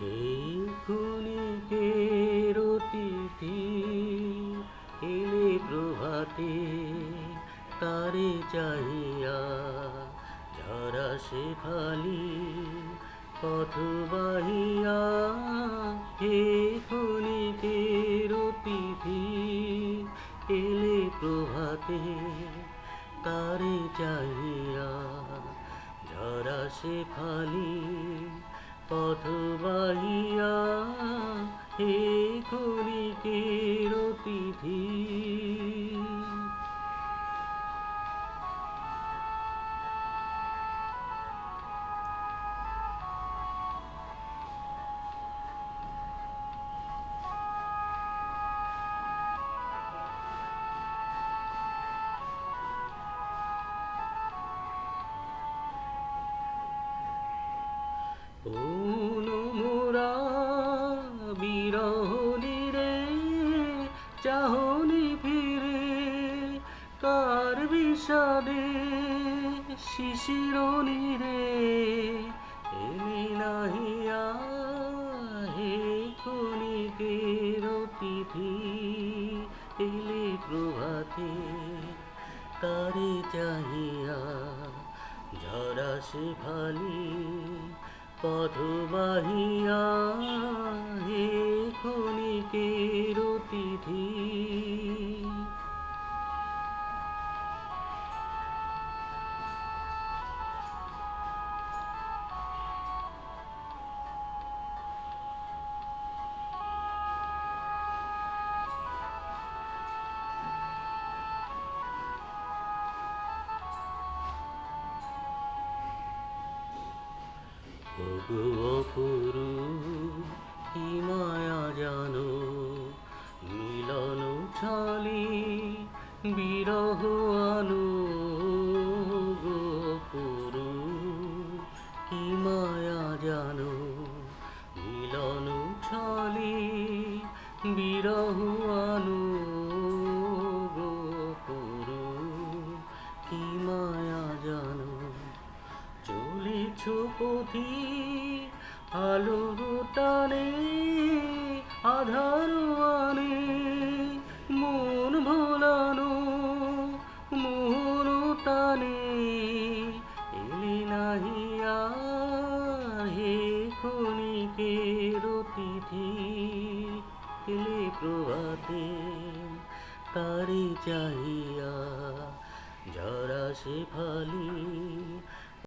হে ক্ষণিকের অতিথি এলে প্রভাতে তারে চাহিয়া, যারা সে খালি পথ বাহিয়া হে ক্ষণিকের অতিথি এলে প্রভাতে তারে চাহিয়া, যারা সে খালি পথ বাহিয়া হে ক্ষণিকের অতিথি মোরা বিরহনি চাহনি ফিরে, কার বিষাদে শিশিরনি রে? এলি নাহিয়া হে ক্ষণিকের অতিথি এলে প্রভাতে তারে চাহিয়া, ঝরা সে ভালি পথ বাহিয়া হে ক্ষণিকের অতিথি ওগো কি মায়া জানো? মিলন ছালি বিরহ আলো গো অপুরু কি মায়া জানো? মিলন ছালি বিরহ আলো গো অপুরু কি মায়া জানো? পথি আলোর টানে আধার আনে, মন ভোলানো মোর টানে, এলি নাহিয়া হে ক্ষণিকের অতিথি এলে প্রভাতে তারে চাহিয়া, যারা সে ফালি